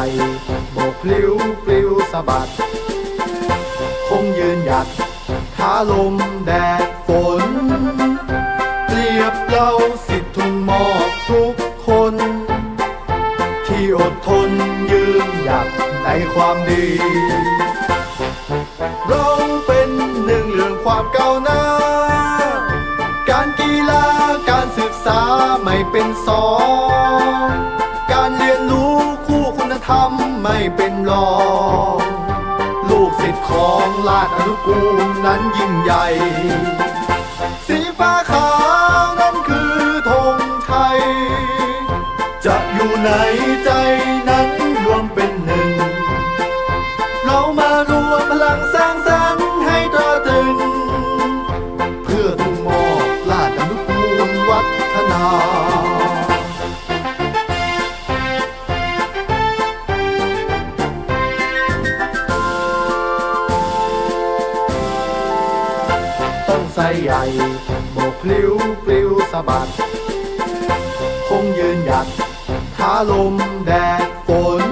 ใหญ่โบกพลิ้วปลิวสะบัด คงยืนหยัดท้าลมแดดฝนเปรียบเราสิทธิ์ทุนมอบทุกคน ที่อดทนยืนหยัดในความดี เราเป็นหนึ่งเรื่องความก้าวหน้า เป็นรอง ลูกศิษย์ของลาดอนุกูลนั้นยิ่งใหญ่ พลิ้วปลิวสะบัด คงยืนหยัดท้าลมแดดฝน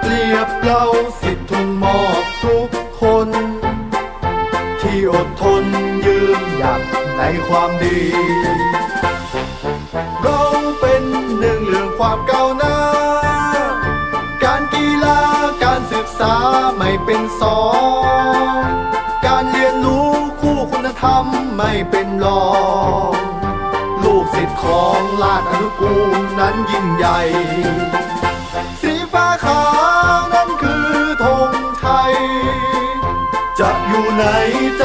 เปรียบเราสิทธิ์ทุนมอบทุกคน ที่อดทนยืนหยัดในความดี เราเป็นหนึ่งเรื่องความก้าวหน้า การกีฬาการศึกษาไม่เป็นสอง ไม่เป็นรอง ลูกศิษย์ของลาดอนุกูลนั้นยิ่งใหญ่ สีฟ้าขาวนั้นคือธงไทย จะอยู่ในใจ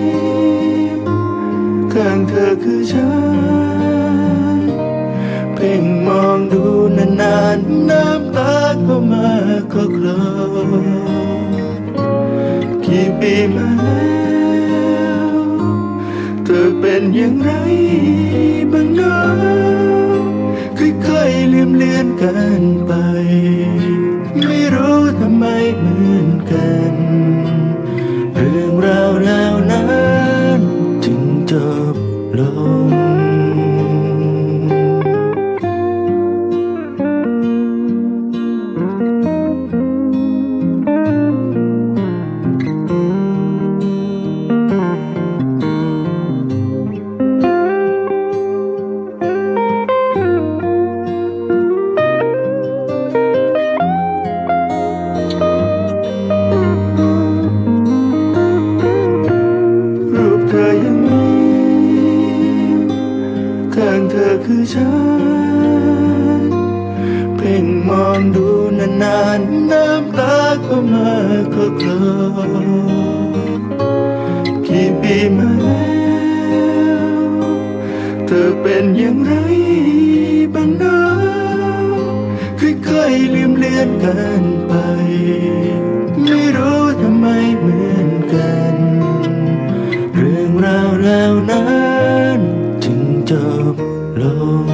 ข้ เธอคือฉัน เพ่งมองดูนานๆ น้ำตาก็มาก็คลอกี่ปีมาแล้ว เธอเป็นอย่างไรบ้างเนาะค่อยๆลืมเลือนกันไป อย่างไรบ้างนะค่อยๆลืมเลือนกันไป ไม่รู้ทำไมเหมือนกัน เรื่องราวแล้วนั้นจึงจบลง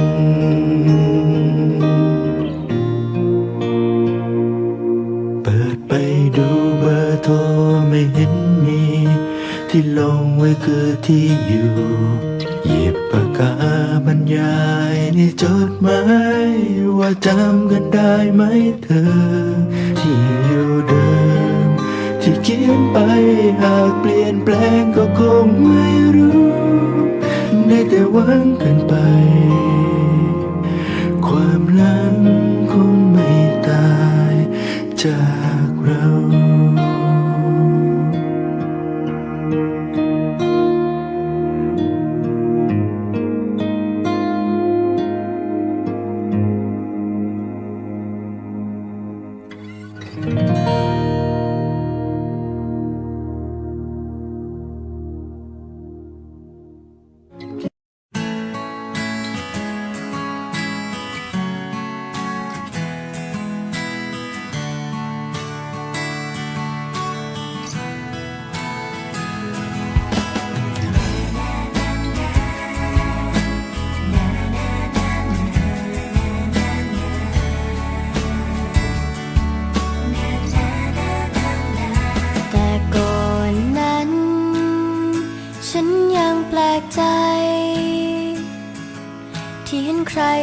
เปิดไปดูเบอร์โทรไม่เห็นมี ที่ลงไว้คือที่อยู่หยิบ ปากกาบรรยายในจดหมายว่าจำกันได้ไหมเธอ ที่อยู่เดิม ที่เขียนไปหากเปลี่ยนแปลงก็คงไม่รู้ ได้แต่หวังกันไป ความลังคงไม่ตายจากเรา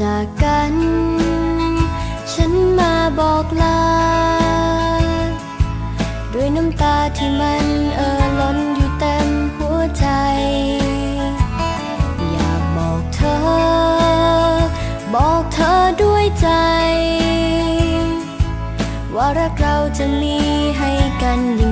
จากกัน ฉันมาบอกลา ด้วยน้ำตาที่มันเอ่อล้นอยู่เต็มหัวใจ อยากบอกเธอ บอกเธอด้วยใจ ว่ารักเราจะมีให้กันย่ง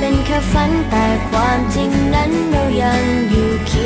เป็นแค่ฝันแต่ความจริงนั้นเรายังอยู่เคียง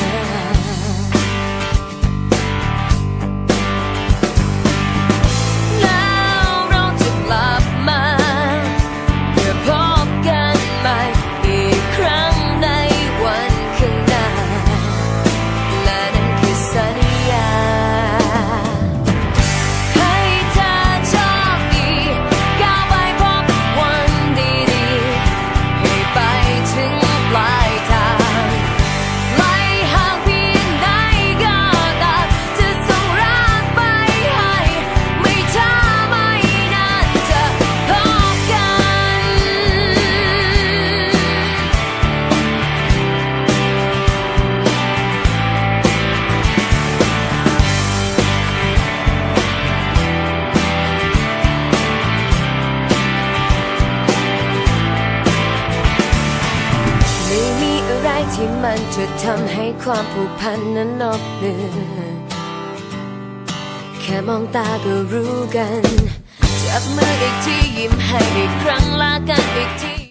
ทำให้ความผูกพันนั้นอบเลือนแค่มองตาก็รู้กัน จับมืออีกทียิ้มให้อีกครั้งลากันอีกที